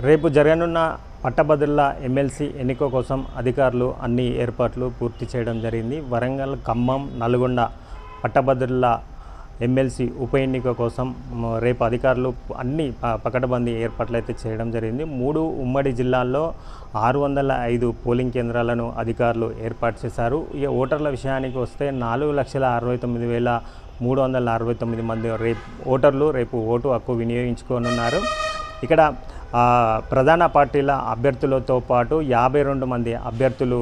రేపు జరగనున్న పట్టభద్రుల ఎమ్మెల్సీ ఎన్నిక కోసం అధికారులు అన్ని ఏర్పాట్లు పూర్తి చేయడం జరిగింది. వరంగల్ ఖమ్మం నల్గొండ పట్టభద్రుల ఎమ్మెల్సీ ఉప ఎన్నిక కోసం రేపు అధికారులు అన్ని ప- పకడ్బందీ ఏర్పాట్లు అయితే చేయడం జరిగింది. మూడు ఉమ్మడి జిల్లాల్లో ఆరు వందల ఐదు పోలింగ్ కేంద్రాలను అధికారులు ఏర్పాటు చేశారు. ఈ ఓటర్ల విషయానికి వస్తే నాలుగు లక్షల అరవై తొమ్మిది వేల మూడు వందల అరవై తొమ్మిది మంది రేపు ఓటర్లు రేపు ఓటు హక్కు వినియోగించుకోనున్నారు. ఇక్కడ ప్రధాన పార్టీల అభ్యర్థులతో పాటు యాభై రెండు మంది అభ్యర్థులు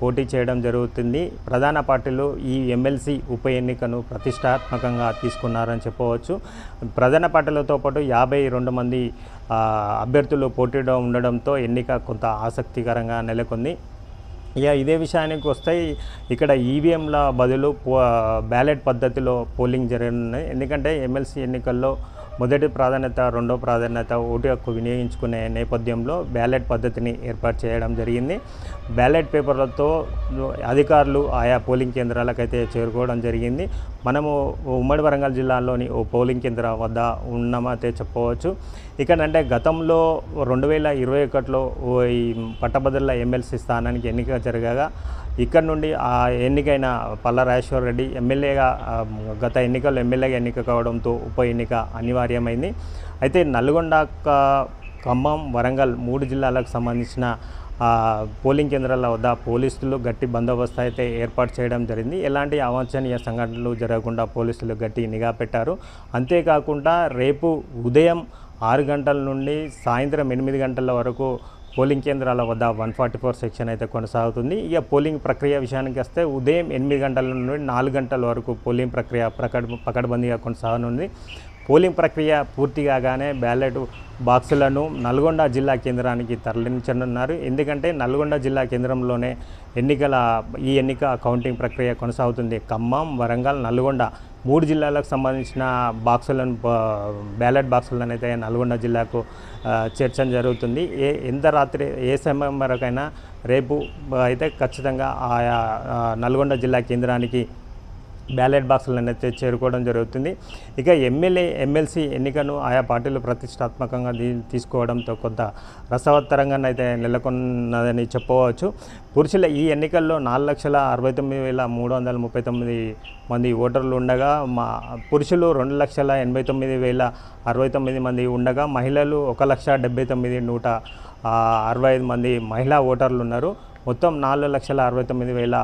పోటీ చేయడం జరుగుతుంది. ప్రధాన పార్టీలు ఈ ఎమ్మెల్సీ ఉప ఎన్నికను ప్రతిష్టాత్మకంగా తీసుకున్నారని చెప్పవచ్చు. ప్రధాన పార్టీలతో పాటు యాభై రెండు మంది అభ్యర్థులు పోటీలో ఉండడంతో ఎన్నిక కొంత ఆసక్తికరంగా నెలకొంది. ఇక ఇదే విషయానికి వస్తే ఇక్కడ ఈవీఎంల బదులు పో బ్యాలెట్ పద్ధతిలో పోలింగ్ జరగనున్నాయి ఎందుకంటే ఎమ్మెల్సీ ఎన్నికల్లో మొదటి ప్రాధాన్యత రెండో ప్రాధాన్యత ఓటు హక్కు వినియోగించుకునే నేపథ్యంలో బ్యాలెట్ పద్ధతిని ఏర్పాటు చేయడం జరిగింది. బ్యాలెట్ పేపర్లతో అధికారులు ఆయా పోలింగ్ కేంద్రాలకైతే చేరుకోవడం జరిగింది. మనము ఉమ్మడి వరంగల్ జిల్లాలోని ఓ పోలింగ్ కేంద్రం వద్ద ఉన్నామైతే చెప్పవచ్చు. ఇక్కడ అంటే గతంలో రెండు వేల ఇరవై ఒకటిలో ఓ ఈ పట్టభద్రుల ఎమ్మెల్సీ స్థానానికి ఎన్నిక జరగగా ఇక్కడ నుండి ఆ ఎన్నికైన పల్ల రాజేశ్వర రెడ్డి ఎమ్మెల్యేగా గత ఎన్నికల్లో ఎమ్మెల్యేగా ఎన్నిక కావడంతో ఉప ఎన్నిక అనివార్యమైంది. అయితే నల్గొండ ఖమ్మం వరంగల్ మూడు జిల్లాలకు సంబంధించిన పోలింగ్ కేంద్రాల వద్ద పోలీసులు గట్టి బందోబస్తు అయితే ఏర్పాటు చేయడం జరిగింది. ఎలాంటి అవాంఛనీయ సంఘటనలు జరగకుండా పోలీసులు గట్టి నిఘా పెట్టారు. అంతేకాకుండా రేపు ఉదయం ఆరు గంటల నుండి సాయంత్రం ఎనిమిది గంటల వరకు పోలింగ్ కేంద్రాల వద్ద వన్ ఫార్టీ ఫోర్ సెక్షన్ అయితే కొనసాగుతుంది. ఇక పోలింగ్ ప్రక్రియ విషయానికి వస్తే ఉదయం ఎనిమిది గంటల నుండి నాలుగు గంటల వరకు పోలింగ్ ప్రక్రియ ప్రకట పకడ్బందీగా కొనసాగనుంది. పోలింగ్ ప్రక్రియ పూర్తి కాగానే బ్యాలెట్ బాక్సులను నల్గొండ జిల్లా కేంద్రానికి తరలించనున్నారు. ఎందుకంటే నల్గొండ జిల్లా కేంద్రంలోనే ఎన్నికల ఈ ఎన్నిక కౌంటింగ్ ప్రక్రియ కొనసాగుతుంది. ఖమ్మం వరంగల్ నల్గొండ మూడు జిల్లాలకు సంబంధించిన బాక్సులను బ్యాలెట్ బాక్సులను అయితే నల్గొండ జిల్లాకు చేర్చడం జరుగుతుంది. ఏ ఎంత రాత్రి ఏ సమయం వరకైనా రేపు అయితే ఖచ్చితంగా ఆయా ఆ, నల్గొండ జిల్లా కేంద్రానికి బ్యాలెట్ బాక్సులను అయితే చేరుకోవడం జరుగుతుంది. ఇక ఎమ్మెల్యే ఎమ్మెల్సీ ఎన్నికను ఆయా పార్టీలు ప్రతిష్టాత్మకంగా తీసుకోవడంతో కొంత రసవత్తరంగా అయితే నెలకొన్నదని చెప్పవచ్చు. పురుషుల ఈ ఎన్నికల్లో నాలుగు లక్షల అరవై తొమ్మిది వేల మూడు వందల ముప్పై తొమ్మిది మంది ఓటర్లు ఉండగా మా పురుషులు రెండు లక్షల ఎనభై తొమ్మిది వేల అరవై తొమ్మిది మంది ఉండగా మహిళలు ఒక లక్ష డెబ్బై తొమ్మిది నూట అరవై ఐదు మంది మహిళా ఓటర్లు ఉన్నారు. మొత్తం నాలుగు లక్షల అరవై తొమ్మిది వేల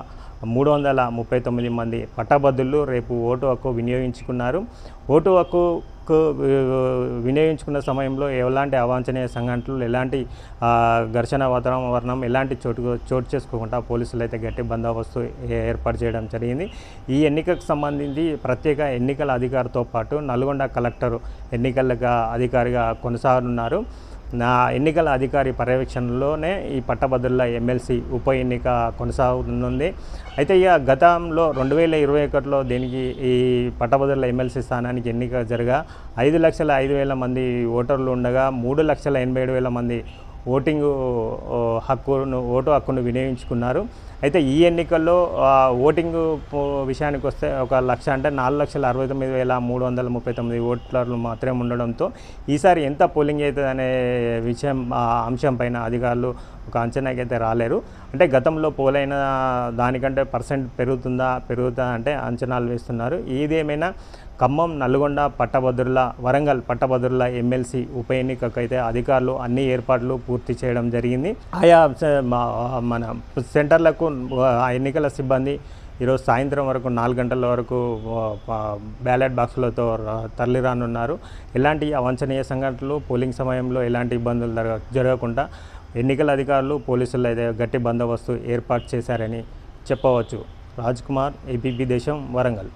మూడు వందల ముప్పై తొమ్మిది మంది పట్టభద్రులు రేపు ఓటు హక్కు వినియోగించుకున్నారు. ఓటు హక్కుకు వినియోగించుకున్న సమయంలో ఎలాంటి అవాంఛనీయ సంఘటనలు ఎలాంటి ఘర్షణ వాతావరణం ఎలాంటి చోటు చోటు చేసుకోకుండా పోలీసులు అయితే గట్టి బందోబస్తు ఏర్పాటు చేయడం జరిగింది. ఈ ఎన్నికకు సంబంధించి ప్రత్యేక ఎన్నికల అధికారితో పాటు నల్గొండ కలెక్టర్ ఎన్నికల అధికారిగా కొనసాగనున్నారు. నా ఎన్నికల అధికారి పర్యవేక్షణలోనే ఈ పట్టభద్రుల ఎమ్మెల్సీ ఉప ఎన్నిక కొనసాగుతుంది. అయితే ఇక గతంలో రెండు వేల ఇరవై ఒకటిలో దీనికి ఈ పట్టభద్రుల ఎమ్మెల్సీ స్థానానికి ఎన్నిక జరగా ఐదు లక్షల ఐదు వేల మంది ఓటర్లు ఉండగా మూడు లక్షల ఎనభై ఏడు వేల మంది ఓటింగ్ హక్కును ఓటు హక్కును వినియోగించుకున్నారు. అయితే ఈ ఎన్నికల్లో ఓటింగ్ పో- విషయానికి వస్తే ఒక లక్ష అంటే నాలుగు లక్షల అరవై తొమ్మిది వేల మూడు వందల ముప్పై తొమ్మిది ఓటర్లు మాత్రమే ఉండడంతో ఈసారి ఎంత పోలింగ్ అవుతుంది అనే విషయం అంశం పైన అధికారులు ఒక అంచనాకైతే రాలేరు. అంటే గతంలో పోలైన దానికంటే పర్సెంట్ పెరుగుతుందా పెరుగుతుందా అంటే అంచనాలు వేస్తున్నారు. ఏదేమైనా ఖమ్మం నల్గొండ పట్టభద్రుల వరంగల్ పట్టభద్రుల ఎమ్మెల్సీ ఉప ఎన్నికకు అయితే అధికారులు అన్ని ఏర్పాట్లు పూర్తి చేయడం జరిగింది. ఆయా మన సెంటర్లకు ఆ ఎన్నికల సిబ్బంది ఈరోజు సాయంత్రం వరకు నాలుగు గంటల వరకు బ్యాలెట్ బాక్సులతో తరలిరానున్నారు. ఎలాంటి అవాంఛనీయ సంఘటనలు పోలింగ్ సమయంలో ఎలాంటి ఇబ్బందులు జరగ జరగకుండా ఎన్నికల అధికారులు పోలీసులు అయితే గట్టి బందోబస్తు ఏర్పాటు చేశారని చెప్పవచ్చు. రాజ్ కుమార్ ఏపీపీ దేశం వరంగల్.